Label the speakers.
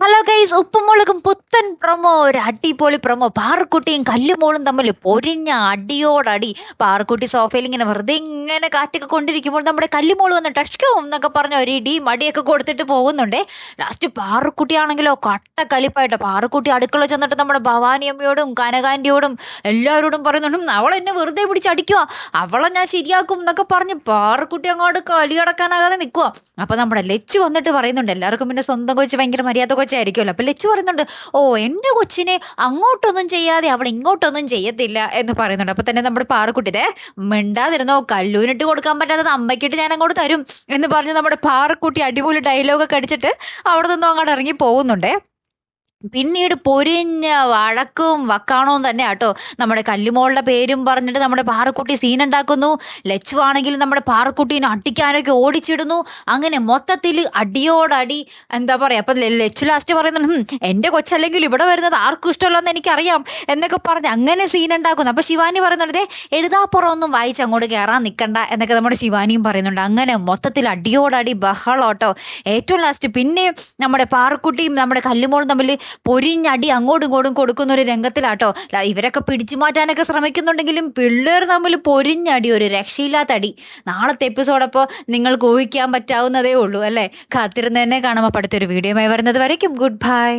Speaker 1: Hello guys ഉപ്പുമുളകും പുത്തൻ promo ഒരു അടിപൊളി പ്രൊമോ പാറക്കുട്ടിയും കല്ലുമോളും തമ്മിൽ പൊരിഞ്ഞ അടിയോടടി. പാറക്കുട്ടി സോഫയിൽ ഇങ്ങനെ വെറുതെ ഇങ്ങനെ കാറ്റൊക്കെ കൊണ്ടിരിക്കുമ്പോൾ നമ്മുടെ കല്ലുമോൾ വന്ന് ടഷ്കവും എന്നൊക്കെ പറഞ്ഞ ഒരു ഇടി മടിയൊക്കെ കൊടുത്തിട്ട് പോകുന്നുണ്ടേ. ലാസ്റ്റ് പാറക്കുട്ടിയാണെങ്കിലോ കട്ട കലിപ്പായിട്ട്. പാറക്കുട്ടി അടുക്കള ചെന്നിട്ട് നമ്മുടെ ഭവാനിയമ്മയോടും കനകാന്റിയോടും എല്ലാവരോടും പറയുന്നുണ്ടും "ഉം, അവളെ എന്നെ വെറുതെ പിടിച്ച് അടിക്കുക അവളെ ഞാൻ ശരിയാക്കും എന്നൊക്കെ പറഞ്ഞ് പാറക്കുട്ടി അങ്ങോട്ട് കലിയടക്കാനാകാതെ നിൽക്കുക അപ്പൊ നമ്മുടെ ലച്ചു വന്നിട്ട് പറയുന്നുണ്ട് എല്ലാവർക്കും പിന്നെ സ്വന്തം കൊച്ച് ഭയങ്കര മര്യാദ കൊച്ചായിരിക്കുമല്ലോ അപ്പം ലച്ചു പറയുന്നുണ്ട് ഓ എന്റെ കൊച്ചിനെ അങ്ങോട്ടൊന്നും ചെയ്യാതെ അവൾ ഇങ്ങോട്ടൊന്നും ചെയ്യത്തില്ല എന്ന് പറയുന്നുണ്ട്. അപ്പം തന്നെ നമ്മുടെ പാറക്കുട്ടി ദേ മിണ്ടാതിരുന്നോ കല്ലൂരിട്ട് കൊടുക്കാൻ പറ്റാത്തത് അമ്മയ്ക്കിട്ട് ഞാൻ അങ്ങോട്ട് തരും എന്ന് പറഞ്ഞ് നമ്മുടെ പാറക്കുട്ടി അടിപൊളി ഡയലോഗൊക്കെ അടിച്ചിട്ട് അവിടെ നിന്നും അങ്ങോട്ട് ഇറങ്ങി പോകുന്നുണ്ടേ. പിന്നീട് പൊരിഞ്ഞ വഴക്കും വക്കാണവും തന്നെ ആട്ടോ. നമ്മുടെ കല്ലുമോളുടെ പേരും പറഞ്ഞിട്ട് നമ്മുടെ പാറക്കുട്ടി സീൻ ഉണ്ടാക്കുന്നു. ലച്ചു ആണെങ്കിൽ നമ്മുടെ പാറക്കുട്ടീനെ അടിക്കാനൊക്കെ ഓടിച്ചിടുന്നു. അങ്ങനെ മൊത്തത്തിൽ അടിയോടടി എന്താ പറയുക അപ്പം ലച്ചു ലാസ്റ്റ് പറയുന്നുണ്ട് എന്റെ കൊച്ചല്ലെങ്കിൽ ഇവിടെ വരുന്നത് ആർക്കും ഇഷ്ടമല്ലെന്ന് എനിക്കറിയാം എന്നൊക്കെ പറഞ്ഞ് അങ്ങനെ സീൻ ഉണ്ടാക്കുന്നു. അപ്പം ശിവാനി പറയുന്നുണ്ട് "ദേ, എഴുതാപ്പുറം ഒന്നും വായിച്ച് അങ്ങോട്ട് കയറാൻ നിൽക്കണ്ട എന്നൊക്കെ നമ്മുടെ ശിവാനിയും പറയുന്നുണ്ട്. അങ്ങനെ മൊത്തത്തിൽ അടിയോടടി ബഹളോട്ടോ. ഏറ്റവും ലാസ്റ്റ് പിന്നെ നമ്മുടെ പാറക്കുട്ടിയും നമ്മുടെ കല്ലുമോളും തമ്മിൽ പൊരിഞ്ഞടി അങ്ങോട്ടും ഇങ്ങോട്ടും കൊടുക്കുന്ന ഒരു രംഗത്തിലാട്ടോ ഇവരൊക്കെ പിടിച്ചു മാറ്റാനൊക്കെ ശ്രമിക്കുന്നുണ്ടെങ്കിലും പിള്ളേർ തമ്മിൽ പൊരിഞ്ഞടി ഒരു രക്ഷയില്ലാത്ത അടി. നാളത്തെ എപ്പിസോഡ് അപ്പോൾ നിങ്ങൾക്ക് ഊഹിക്കാൻ പറ്റാവുന്നതേ ഉള്ളൂ അല്ലേ? കാത്തിരുന്ന് തന്നെ കാണാം. അപ്പോൾ അടുത്തൊരു വരുന്നത് വരയ്ക്കും. Good bye.